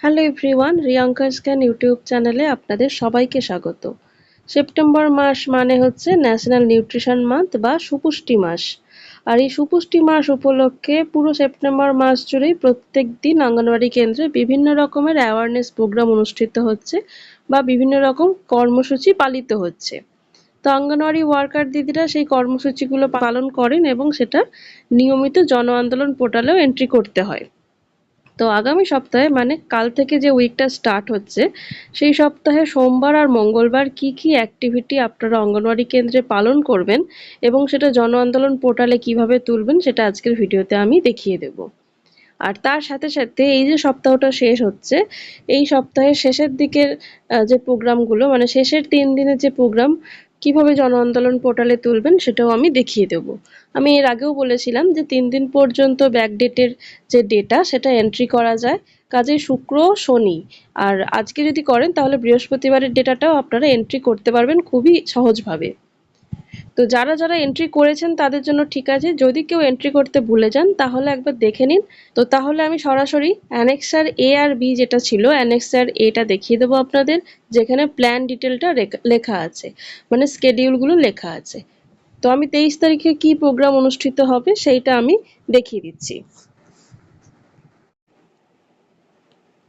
Hello everyone Riyanka scan YouTube চ্যানেলে আপনাদের সবাইকে স্বাগত। সেপ্টেম্বর মাস মানে হচ্ছে ন্যাশনাল নিউট্রিশন মান্থ বা সুপুষ্টি মাস। আর এই সুপুষ্টি মাস উপলক্ষে পুরো সেপ্টেম্বর মাস জুড়েই প্রত্যেক দিন অঙ্গনওয়াড়ি কেন্দ্রে বিভিন্ন রকমের অ্যাওয়ারনেস প্রোগ্রাম অনুষ্ঠিত হচ্ছে বা বিভিন্ন রকম কর্মসূচি পালিত হচ্ছে। তো অঙ্গনওয়াড়ি ওয়ার্কার দিদিরা সেই কর্মসূচিগুলো পালন করেন এবং সেটা নিয়মিত জন আন্দোলন পোর্টালেও এন্ট্রি করতে হয়। তো আগামী সপ্তাহে মানে কাল থেকে যে উইকটা স্টার্ট হচ্ছে, সেই সপ্তাহে সোমবার আর মঙ্গলবার কি কি অ্যাক্টিভিটি আপনারা অঙ্গনওয়াড়ি কেন্দ্রে পালন করবেন এবং সেটা জন আন্দোলন পোর্টালে কীভাবে তুলবেন সেটা আজকের ভিডিওতে আমি দেখিয়ে দেব। আর তার সাথে সাথে এই যে সপ্তাহটা শেষ হচ্ছে, এই সপ্তাহের শেষের দিকের যে প্রোগ্রামগুলো মানে শেষের তিন দিনের যে প্রোগ্রাম কীভাবে জন আন্দোলন পোর্টালে তুলবেন সেটাও আমি দেখিয়ে দেব। আমি এর আগেও বলেছিলাম যে তিন দিন পর্যন্ত ব্যাকডেটের যে ডেটা সেটা এন্ট্রি করা যায়। কাজে শুক্র, শনি, আর আজকে যদি করেন তাহলে বৃহস্পতিবারের ডেটাটাও আপনারা এন্ট্রি করতে পারবেন খুবই সহজভাবে। তো যারা যারা এন্ট্রি করেছেন, তাদের জন্য ঠিক আছে। যদি কেউ এন্ট্রি করতে ভুলে যান, তাহলে একবার দেখে নিন। তো তাহলে আমি সরাসরি অ্যানেক্সার এ আর বি যেটা ছিল অ্যানেক্সার এটা দেখিয়ে দেবো আপনাদের, যেখানে প্ল্যান ডিটেলটা লেখা আছে। মানে স্কেডিউলগুলো লেখা আছে। তো আমি তেইশ তারিখে কি প্রোগ্রাম অনুষ্ঠিত হবে, সেইটা আমি দেখিয়ে দিচ্ছি।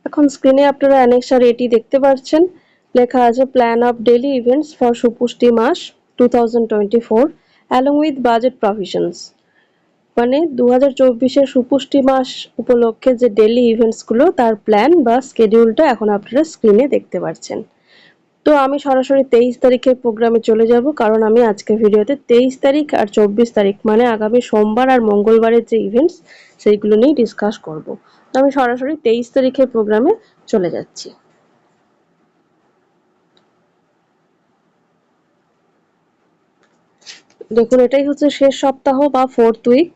এখন স্ক্রিনে আপনারা অ্যানেক্সার এটি দেখতে পাচ্ছেন লেখা আছে plan of daily events for Supushti mass 2024 along with budget provisions. মানে দু হাজার সুপুষ্টি মাস উপলক্ষে যে ডেলি ইভেন্টসগুলো তার প্ল্যান বা স্কেডিউলটা এখন আপনারা স্ক্রিনে দেখতে পাচ্ছেন তো আমি সরাসরি তেইশ তারিখের প্রোগ্রামে চলে যাব, কারণ আমি আজকে ভিডিওতে তেইশ তারিখ আর চব্বিশ তারিখ মানে আগামী সোমবার আর মঙ্গলবারের যে ইভেন্টস সেইগুলো নিয়ে ডিসকাস করব। তো আমি সরাসরি তেইশ তারিখের প্রোগ্রামে চলে যাচ্ছি। দেখুন, এটাই হচ্ছে শেষ সপ্তাহ বা ফোর্থ উইক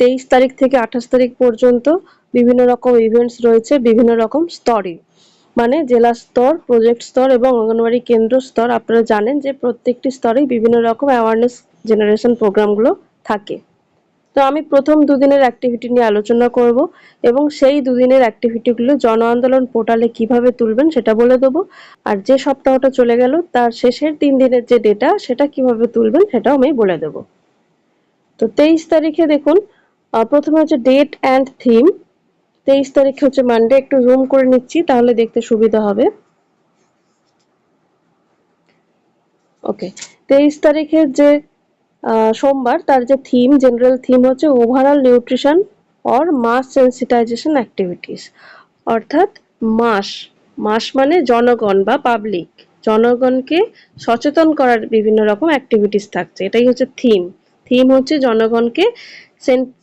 তেইশ তারিখ থেকে আঠাশ তারিখ পর্যন্ত বিভিন্ন রকম ইভেন্টস রয়েছে, বিভিন্ন রকম স্তরে। মানে জেলা স্তর প্রজেক্ট স্তর এবং অঙ্গনওয়াড়ি কেন্দ্র স্তর। আপনারা জানেন যে প্রত্যেকটি স্তরে বিভিন্ন রকম অ্যাওয়ারনেস জেনারেশন প্রোগ্রামগুলো থাকে। তো আমি প্রথম দুদিনের অ্যাক্টিভিটি নিয়ে আলোচনা করব এবং সেই দুদিনের অ্যাক্টিভিটিগুলো জন আন্দোলন পোর্টালে কীভাবে তুলবেন সেটা বলে দেবো। আর যে সপ্তাহটা চলে গেল, তার শেষের তিন দিনের যে ডেটা সেটা কীভাবে তুলবেন সেটাও আমি বলে দেবো। তো তেইশ তারিখে দেখুন প্রথমে হচ্ছে ডেট অ্যান্ড থিম তেইশ তারিখ হচ্ছে মানডে একটু জুম করে নিচ্ছি, তাহলে দেখতে সুবিধা হবে। ওকে তেইশ তারিখের যে সোমবার তার যে থিম জেনারেল থিম হচ্ছে overall nutrition or mass sensitization activities অর্থাৎ মাস মাস মানে জনগণ বা পাবলিক জনগণকে সচেতন করার বিভিন্ন রকম অ্যাক্টিভিটিস থাকছে। এটাই হচ্ছে থিম থিম হচ্ছে জনগণকে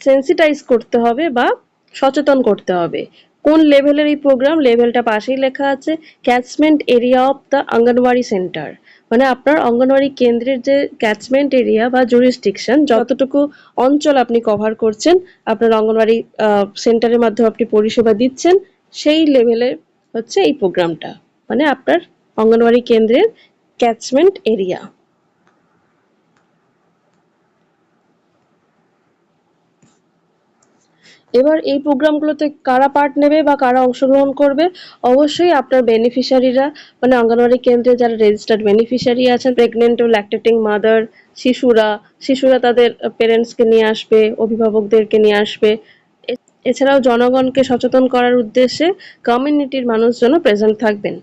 সেন্সিটাইজ করতে হবে বা সচেতন করতে হবে। কোন লেভেলের এই প্রোগ্রাম লেভেলটা পাশেই লেখা আছে। Catchment area of the anganwadi centre মানে আপনার অঙ্গনওয়াড়ি কেন্দ্রের যে ক্যাচমেন্ট এরিয়া বা জুরিস্টিকশন যতটুকু অঞ্চল আপনি কভার করছেন, আপনার অঙ্গনওয়াড়ি সেন্টারের মাধ্যমে আপনি পরিষেবা দিচ্ছেন, সেই লেভেলে হচ্ছে এই প্রোগ্রামটা মানে আপনার অঙ্গনওয়াড়ি কেন্দ্রের ক্যাচমেন্ট এরিয়া এবার এই প্রোগ্রামগুলোতে কারা পার্ট নেবে বা কারা অংশগ্রহণ করবে, অবশ্যই আপনার বেনিফিশিয়ারিরা মানে অঙ্গনওয়াড়ি কেন্দ্রে যারা রেজিস্টার্ড বেনিফিশিয়ারি আছেন প্রেগনেন্ট ও ল্যাকটেটিং মাদার শিশুরা শিশুরা তাদের পেরেন্টসকে নিয়ে আসবে, অভিভাবকদেরকে নিয়ে আসবে। এছাড়াও জনগণকে সচেতন করার উদ্দেশ্যে কমিউনিটির মানুষজনও প্রেজেন্ট থাকবেন।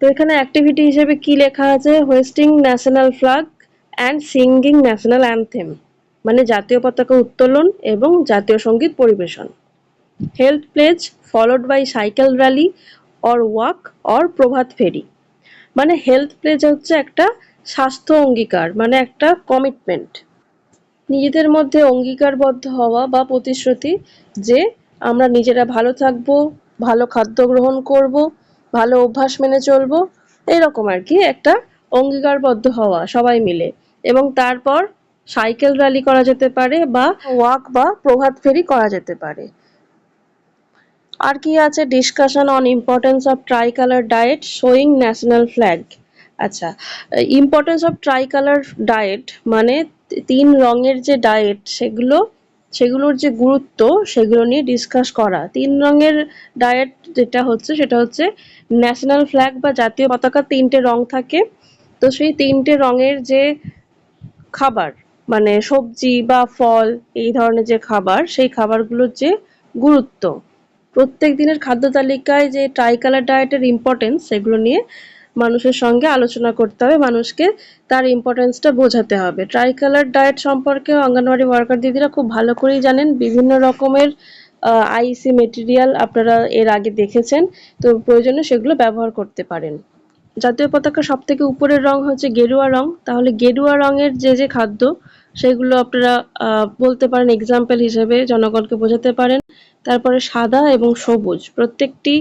তো এখানে অ্যাক্টিভিটি হিসেবে কি লেখা আছে? Hoisting national flag and singing national anthem মানে জাতীয় পতাকা উত্তোলন এবং জাতীয় সংগীত পরিবেশন। Health pledge followed by cycle rally or walk or prabhat pheri. মানে হেলথ প্লেজ হচ্ছে একটা স্বাস্থ্য অঙ্গীকার মানে একটা কমিটমেন্ট নিজেদের মধ্যে অঙ্গীকারবদ্ধ হওয়া বা প্রতিশ্রুতি যে আমরা নিজেরা ভালো থাকব, ভালো খাদ্য গ্রহণ করব, ভালো অভ্যাস মেনে চলবো, এরকম আর কি একটা অঙ্গীকারবদ্ধ হওয়া সবাই মিলে। এবং তারপর সাইকেল র্যালি করা যেতে পারে বা ওয়াক বা প্রভাত ফেরি করা যেতে পারে। আর কি আছে? Discussion on importance of tricolour diet showing national flag আচ্ছা importance of tricolour diet মানে তিন রঙের যে ডায়েট সেগুলো, সেগুলোর যে গুরুত্ব, সেগুলো নিয়ে ডিসকাস করা। তিন রঙের ডায়েট যেটা হচ্ছে, সেটা হচ্ছে ন্যাশনাল ফ্ল্যাগ বা জাতীয় পতাকা তিনটে রং থাকে। তো সেই তিনটে রঙের যে খাবার মানে সবজি বা ফল, এই ধরনের যে খাবার, সেই খাবারগুলোর যে গুরুত্ব। প্রত্যেক দিনের খাদ্য তালিকায় যে ট্রাই কালার ডায়েটের ইম্পর্টেন্স সেগুলো নিয়ে মানুষের সঙ্গে আলোচনা করতে হবে, মানুষকে তার ইম্পর্টেন্সটা বোঝাতে হবে। ট্রাই কালার ডায়েট সম্পর্কে অঙ্গনওয়াড়ি ওয়ার্কার দিদিরা খুব ভালো করেই জানেন, বিভিন্ন রকমের আইসি মেটেরিয়াল আপনারা এর আগে দেখেছেন, তো প্রয়োজনে সেগুলো ব্যবহার করতে পারেন। জাতীয় পতাকার সব থেকে উপরের রং হচ্ছে গেরুয়া রং। তাহলে গেরুয়া রঙের যে যে খাদ্য, সেগুলো আপনারা বলতে পারেন এক্সাম্পল হিসেবে জনগণকে বোঝাতে পারেন। তারপরে সাদা এবং সবুজ, প্রত্যেকটি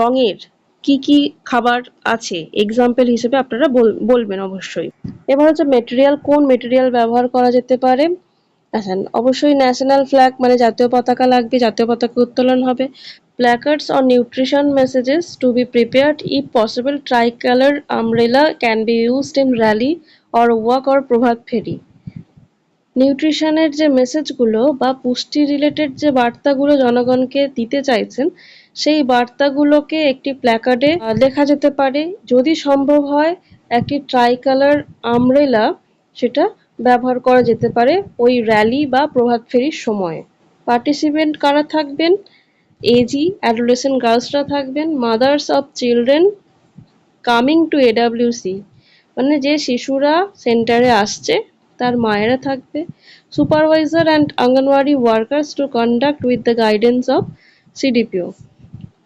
রঙের কি কি খাবার আছে এক্সাম্পল হিসেবে আপনারা বল- বলবেন অবশ্যই। এবার হচ্ছে মেটেরিয়াল কোন মেটেরিয়াল ব্যবহার করা যেতে পারে? আচ্ছা অবশ্যই ন্যাশনাল ফ্ল্যাগ মানে জাতীয় পতাকা লাগবে, জাতীয় পতাকা উত্তোলন হবে। Placards or nutrition messages to be prepared if possible, tricolor, umbrella can be used in rally or walk or prabhat pheri নিউট্রিশনের যে মেসেজগুলো বা পুষ্টি রিলেটেড যে বার্তাগুলো জনগণকে দিতে চাইছেন, সেই বার্তাগুলোকে একটি প্ল্যাকার্ডে লেখা যেতে পারে। যদি সম্ভব হয়, একটি ট্রাই কালার আমরেলা সেটা ব্যবহার করা যেতে পারে ওই র্যালি বা প্রভাত ফেরির সময়ে। পার্টিসিপেন্ট কারা থাকবেন? এজি অ্যাডোলেসেন্ট গার্লসরা থাকবেন mothers of children coming to AWC মানে যে শিশুরা সেন্টারে আসছে, তার মায়েরা থাকবে। Supervisor and anganwadi workers to conduct with the guidance of CDPO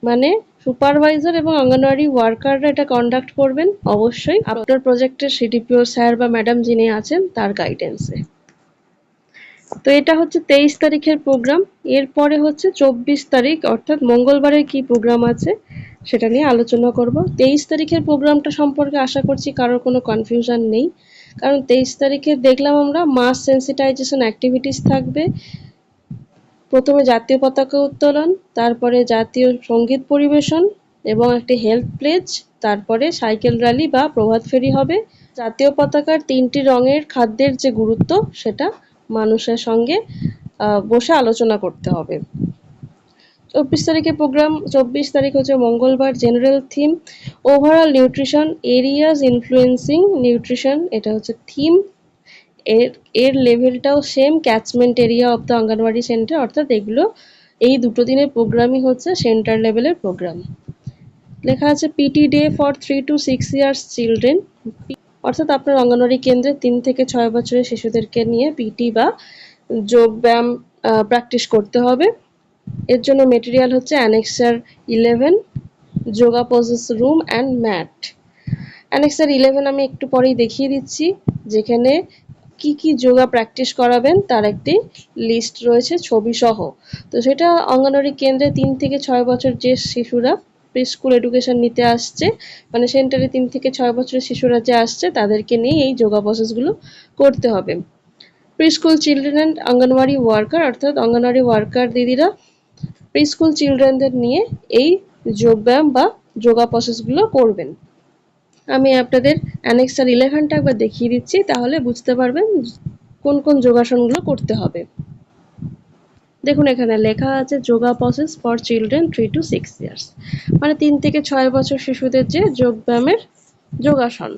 মানে সুপারভাইজার এবং অঙ্গনওয়াড়ি ওয়ার্কাররা এটা কন্ডাক্ট করবেন, অবশ্যই। আপনার প্রজেক্টের সিডিপিও স্যার বা ম্যাডাম যিনি আছেন, তার গাইডেন্সে তো এটা হচ্ছে তেইশ তারিখের প্রোগ্রাম এরপরে হচ্ছে চব্বিশ তারিখ, অর্থাৎ মঙ্গলবারের কি প্রোগ্রাম আছে, সেটা নিয়ে আলোচনা করব। তেইশ তারিখের প্রোগ্রামটা সম্পর্কে আশা করছি কারোর কোনো কনফিউশন নেই। কারণ তেইশ তারিখে দেখলাম আমরা মাস সেন্সিটাইজেশন অ্যাক্টিভিটিস থাকবে। প্রথমে জাতীয় পতাকা উত্তোলন, তারপরে জাতীয় সংগীত পরিবেশন এবং একটি হেলথ প্লেজ, তারপরে সাইকেল র্যালি বা প্রভাত ফেরি হবে। জাতীয় পতাকার তিনটি রঙের খাদ্যের যে গুরুত্ব, সেটা মানুষের সঙ্গে বসে আলোচনা করতে হবে। চব্বিশ তারিখে প্রোগ্রাম, চব্বিশ তারিখ হচ্ছে মঙ্গলবার, general theme, overall nutrition areas influencing nutrition, এটা হচ্ছে থিম। এর এর লেভেলটাও same catchment area of the anganwadi centre অর্থাৎ এগুলো, এই দুটো দিনের প্রোগ্রামই হচ্ছে সেন্টার লেভেলের প্রোগ্রাম লেখা আছে PT day for three to six years children অর্থাৎ আপনার অঙ্গনওয়াড়ি কেন্দ্রে তিন থেকে ছয় বছরের শিশুদেরকে নিয়ে পিটি বা যোগ ব্যায়াম প্র্যাকটিস করতে হবে। এর জন্য মেটেরিয়াল হচ্ছে annexure eleven yoga poses room and mat annexure eleven আমি একটু পরেই দেখিয়ে দিচ্ছি, যেখানে কি কি যোগা প্র্যাকটিস করাবেন তার একটি লিস্ট রয়েছে ছবি সহ তো সেটা অঙ্গনওয়াড়ি কেন্দ্রে তিন থেকে ছয় বছর যে শিশুরা প্রি স্কুল এডুকেশন নিতে আসছে মানে সেন্টারে তিন থেকে ছয় বছরের শিশুরা যে আসছে, তাদেরকে নিয়ে এই যোগা প্রসেসগুলো করতে হবে। Preschool children and anganwadi worker অর্থাৎ অঙ্গনওয়াড়ি ওয়ার্কার দিদিরা প্রি স্কুল চিলড্রেনদের নিয়ে এই যোগব্যায়াম বা যোগা প্রসেসগুলো করবেন। আমি আপনাদের অ্যানেক্সার ইলেভেনটা একবার দেখিয়ে দিচ্ছি, তাহলে বুঝতে পারবেন কোন কোন যোগাসনগুলো করতে হবে। দেখুন, এখানে লেখা আছে yoga process for children three to six years মানে তিন থেকে ছয় বছর শিশুদের যে যোগব্যায়ামের যোগাসন।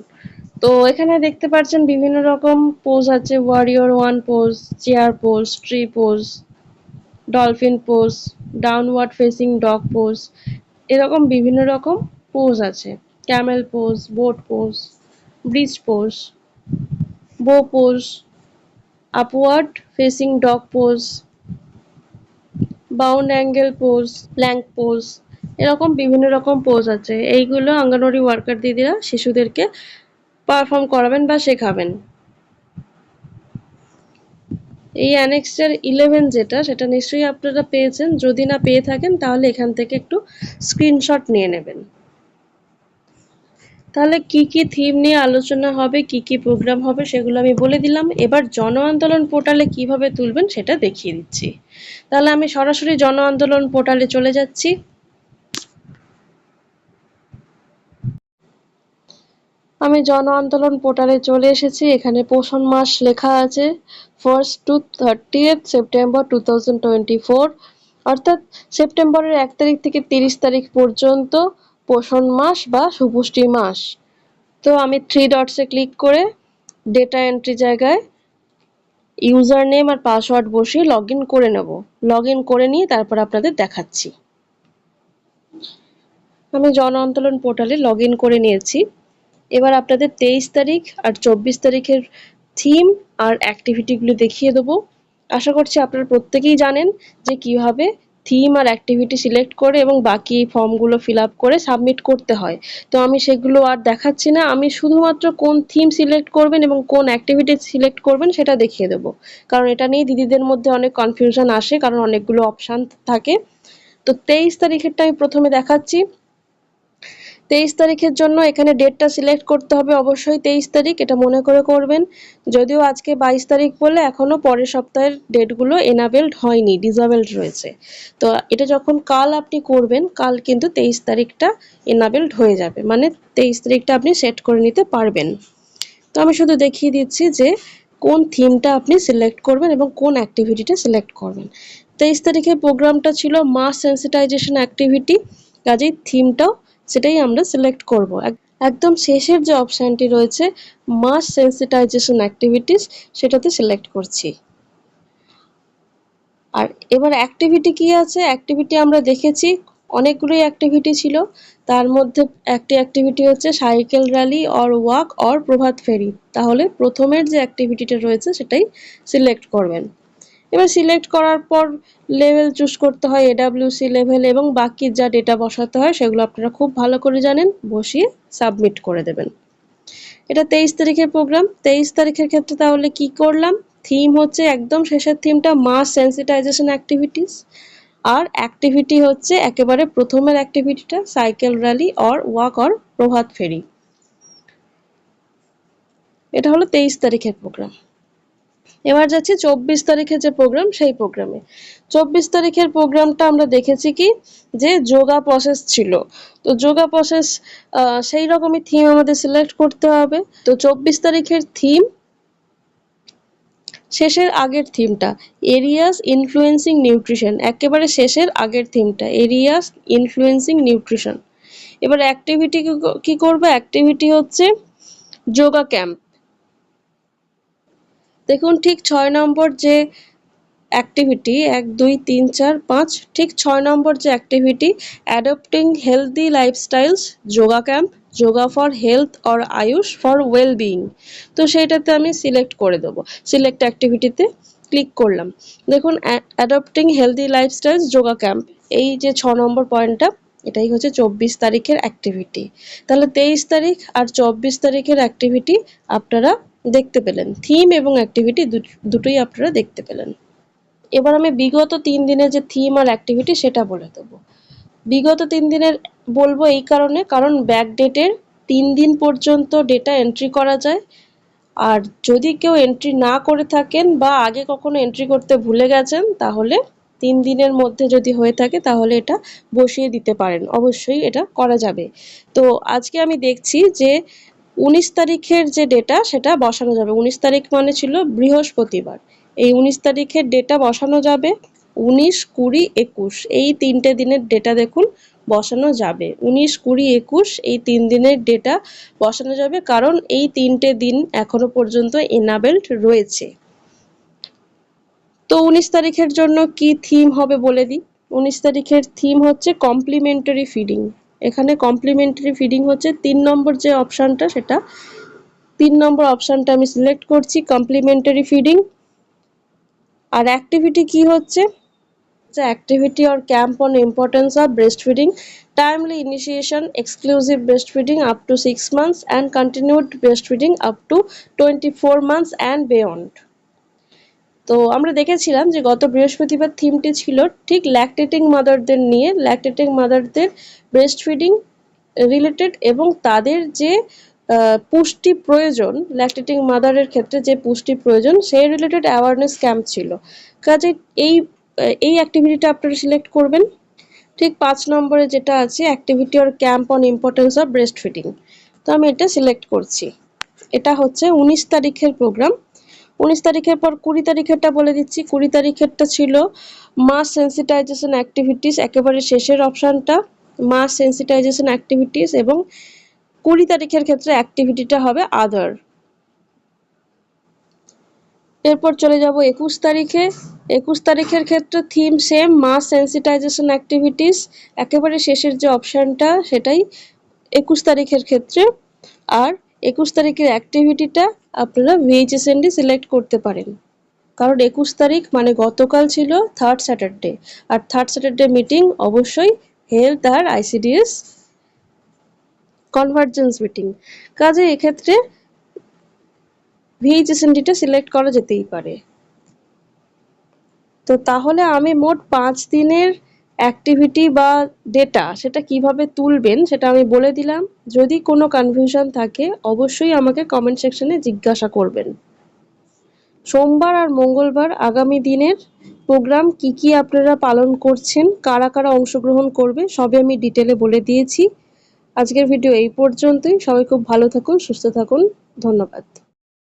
তো এখানে দেখতে পাচ্ছেন বিভিন্ন রকম পোজ আছে warrior one pose chair pose tree pose dolphin pose downward facing dog pose এরকম বিভিন্ন রকম পোজ আছে। Camel pose boat pose bridge pose bow pose upward facing dog pose bound angle pose plank pose, এরকম বিভিন্ন রকম pose আছে। এইগুলো anganwadi worker দিদিরা শিশুদেরকে পারফর্ম করাবেন বা শেখাবেন। এই অ্যানেক্সের ইলেভেন যেটা, সেটা নিশ্চয়ই আপনারা পেয়েছেন। যদি না পেয়ে থাকেন, তাহলে এখান থেকে একটু স্ক্রিনশট নিয়ে নেবেন। তাহলে কি কি থিম নিয়ে আলোচনা হবে, কি কি প্রোগ্রাম হবে সেগুলো আমি বলে দিলাম। এবার জন আন্দোলন পোর্টালে কীভাবে তুলবেন সেটা দেখিয়ে দিচ্ছি। তাহলে আমি সরাসরি জন আন্দোলন পোর্টালে চলে যাচ্ছি। আমি জন আন্দোলন পোর্টালে চলে এসেছি। এখানে পোষণ মাস লেখা আছে first to thirtieth September two thousand twenty four অর্থাৎ সেপ্টেম্বরের এক তারিখ থেকে তিরিশ তারিখ পর্যন্ত পোষণ মাস বা সুপুষ্টি মাস। তো আমি থ্রি ডটসে ক্লিক করে ডেটা এন্ট্রি জায়গায় ইউজার নেম আর পাসওয়ার্ড বসিয়ে লগ করে নেব। লগ করে নিয়ে তারপর আপনাদের দেখাচ্ছি। আমি জন আন্দোলন পোর্টালে লগ করে নিয়েছি। এবার আপনাদের তেইশ তারিখ আর চব্বিশ তারিখের থিম আর অ্যাক্টিভিটিগুলো দেখিয়ে দেবো। আশা করছি আপনারা প্রত্যেকেই জানেন যে কীভাবে থিম আর অ্যাক্টিভিটি সিলেক্ট করে এবং বাকি ফর্মগুলো ফিল আপ করে সাবমিট করতে হয়। তো আমি সেগুলো আর দেখাচ্ছি না। আমি শুধুমাত্র কোন থিম সিলেক্ট করবেন এবং কোন অ্যাক্টিভিটি সিলেক্ট করবেন সেটা দেখিয়ে দেবো। কারণ এটা নিয়ে দিদিদের মধ্যে অনেক কনফিউশন আসে, কারণ অনেকগুলো অপশান থাকে। তো তেইশ তারিখেরটা আমি প্রথমে দেখাচ্ছি। তেইশ তারিখের জন্য এখানে ডেটটা সিলেক্ট করতে হবে অবশ্যই তেইশ তারিখ, এটা মনে করে করবেন। যদিও আজকে বাইশ তারিখ বলে এখনও পরের সপ্তাহের ডেটগুলো এনাবেলড হয়নি ডিজাবেলড রয়েছে। তো এটা যখন কাল আপনি করবেন, কাল কিন্তু তেইশ তারিখটা এনাবেলড হয়ে যাবে মানে তেইশ তারিখটা আপনি সেট করে নিতে পারবেন। তো আমি শুধু দেখিয়ে দিচ্ছি যে কোন থিমটা আপনি সিলেক্ট করবেন এবং কোন অ্যাক্টিভিটিটা সিলেক্ট করবেন। তেইশ তারিখের প্রোগ্রামটা ছিল মাস সেন্সিটাইজেশন অ্যাক্টিভিটি, কাজেই থিমটাও সেটাই আমরা সিলেক্ট করব। একদম শেষের যে অপশানটি রয়েছে মাস সেন্সিটাইজেশন অ্যাক্টিভিটিস সেটাতে সিলেক্ট করছি। আর এবার অ্যাক্টিভিটি কি আছে? অ্যাক্টিভিটি আমরা দেখেছি, অনেকগুলোই অ্যাক্টিভিটি ছিল। তার মধ্যে একটি অ্যাক্টিভিটি হচ্ছে cycle rally or walk or prabhat ফেরি। তাহলে প্রথমের যে অ্যাক্টিভিটিটা রয়েছে, সেটাই সিলেক্ট করবেন। এবার সিলেক্ট করার পর লেভেল চুজ করতে হয় এডাব্লিউসি লেভেল এবং বাকি যা ডেটা বসাতে হয় সেগুলো আপনারা খুব ভালো করে জানেন, বসিয়ে সাবমিট করে দেবেন। এটা তেইশ তারিখের প্রোগ্রাম তেইশ তারিখের ক্ষেত্রে তাহলে কি করলাম? থিম হচ্ছে একদম শেষের থিমটা মাস সেন্সিটাইজেশন অ্যাক্টিভিটিস আর অ্যাক্টিভিটি হচ্ছে একেবারে প্রথমের অ্যাক্টিভিটিটা cycle rally or walk or prabhat ফেরি। এটা হলো তেইশ তারিখের প্রোগ্রাম এবার যাচ্ছি চব্বিশ তারিখের যে প্রোগ্রাম সেই প্রোগ্রামে চব্বিশ তারিখের প্রোগ্রামটা আমরা দেখেছি কি? যে যোগা প্রসেস ছিল। তো যোগা প্রসেস সেই রকমই থিম আমাদের সিলেক্ট করতে হবে। তো চব্বিশ তারিখের থিম শেষের আগের থিমটা এরিয়াস ইনফ্লুয়েন্সিং নিউট্রিশন একেবারে শেষের আগের থিমটা এরিয়াস ইনফ্লুয়েন্সিং নিউট্রিশন এবার অ্যাক্টিভিটি কি করবে? অ্যাক্টিভিটি হচ্ছে যোগা ক্যাম্প দেখুন, ঠিক ছয় নম্বর যে অ্যাক্টিভিটি এক, দুই, তিন, চার, পাঁচ, ঠিক ছয় নম্বর যে activity adopting healthy lifestyles yoga camp yoga for health or Ayush for well being তো সেইটাতে আমি সিলেক্ট করে দেবো। সিলেক্ট অ্যাক্টিভিটিতে ক্লিক করলাম। দেখুন adopting healthy lifestyles yoga camp এই যে ছ নম্বর পয়েন্টটা, এটাই হচ্ছে চব্বিশ তারিখের অ্যাক্টিভিটি তাহলে তেইশ তারিখ আর চব্বিশ তারিখের অ্যাক্টিভিটি আপনারা দেখতে পেলেন। থিম এবং অ্যাক্টিভিটি দুটোই আপনারা দেখতে পেলেন। এবার আমি বিগত তিন দিনের যে থিম আর অ্যাক্টিভিটি সেটা বলে দেবো। বিগত তিন দিনের বলব এই কারণে, কারণ ব্যাক ডেটের তিন দিন পর্যন্ত ডেটা এন্ট্রি করা যায়। আর যদি কেউ এন্ট্রি না করে থাকেন বা আগে কখনো এন্ট্রি করতে ভুলে গেছেন, তাহলে তিন দিনের মধ্যে যদি হয়ে থাকে, তাহলে এটা বসিয়ে দিতে পারেন। অবশ্যই এটা করা যাবে। তো আজকে আমি দেখছি যে উনিশ তারিখের যে ডেটা সেটা বসানো যাবে। উনিশ তারিখ মানে ছিল বৃহস্পতিবার। এই উনিশ তারিখের ডেটা বসানো যাবে উনিশ কুড়ি একুশ। এই তিনটে দিনের ডেটা দেখুন বসানো যাবে। উনিশ কুড়ি একুশ এই তিন দিনের ডেটা বসানো যাবে কারণ এই তিনটে দিন এখনও পর্যন্ত এনাবেলড রয়েছে। তো উনিশ তারিখের জন্য কি থিম হবে বলে দিই? উনিশ তারিখের থিম হচ্ছে কমপ্লিমেন্টারি ফিডিং এখানে কমপ্লিমেন্টারি ফিডিং হচ্ছে। তিন নম্বর যে অপশানটা সেটা তিন নম্বর অপশানটা আমি সিলেক্ট করছি কমপ্লিমেন্টারি ফিডিং আর অ্যাক্টিভিটি কি হচ্ছে? Activity or camp on importance of breast feeding timely initiation exclusive breast feeding up to six months and continued breast feeding up to twenty four months and beyond তো আমরা দেখেছিলাম যে গত বৃহস্পতিবার থিমটি ছিল ঠিক ল্যাকটেটিং মাদারদের নিয়ে ল্যাকটেটিং মাদারদের ব্রেস্ট ফিডিং রিলেটেড এবং তাদের যে পুষ্টি প্রয়োজন ল্যাকটেটিং মাদারের ক্ষেত্রে যে পুষ্টি প্রয়োজন, সেই রিলেটেড অ্যাওয়ারনেস ক্যাম্প ছিল। কাজে এই এই অ্যাক্টিভিটিটা আপনারা সিলেক্ট করবেন। ঠিক পাঁচ নম্বরে যেটা আছে activity or camp on importance of breast feeding তো আমি এটা সিলেক্ট করছি। এটা হচ্ছে উনিশ তারিখের প্রোগ্রাম উনিশ তারিখের পর কুড়ি তারিখেরটা বলে দিচ্ছি, কুড়ি তারিখেরটা ছিল মাস সেন্সিটাইজেশন অ্যাক্টিভিটিস একেবারে শেষের অপশানটা মাস সেন্সিটাইজেশন অ্যাক্টিভিটিস এবং কুড়ি তারিখের ক্ষেত্রে অ্যাক্টিভিটিটা হবে আদার এরপর চলে যাব একুশ তারিখে, একুশ তারিখের ক্ষেত্রে theme same mass sensitization activities একেবারে শেষের যে অপশানটা সেটাই একুশ তারিখের ক্ষেত্রে, আর একুশ তারিখের অ্যাক্টিভিটিটা আপনারা ভিএইচএসএনডি সিলেক্ট করতে পারেন। কারণ একুশ তারিখ মানে গতকাল ছিল থার্ড স্যাটারডে আর থার্ড স্যাটারডে মিটিং অবশ্যই হেলথ আর আইসিডিএস কনভার্জেন্স মিটিং কাজে এক্ষেত্রে ভিএইচএসএনডিটা সিলেক্ট করা যেতেই পারে। তো তাহলে আমি মোট পাঁচ দিনের অ্যাক্টিভিটি বা ডেটা সেটা কীভাবে তুলবেন সেটা আমি বলে দিলাম। যদি কোনো কনফিউশন থাকে, অবশ্যই আমাকে কমেন্ট সেকশনে জিজ্ঞাসা করবেন। সোমবার আর মঙ্গলবার আগামী দিনের প্রোগ্রাম কি কি আপনারা পালন করছেন, কারা কারা অংশগ্রহণ করবে সবে আমি ডিটেলে বলে দিয়েছি। আজকের ভিডিও এই পর্যন্তই। সবাই খুব ভালো থাকুন, সুস্থ থাকুন। ধন্যবাদ।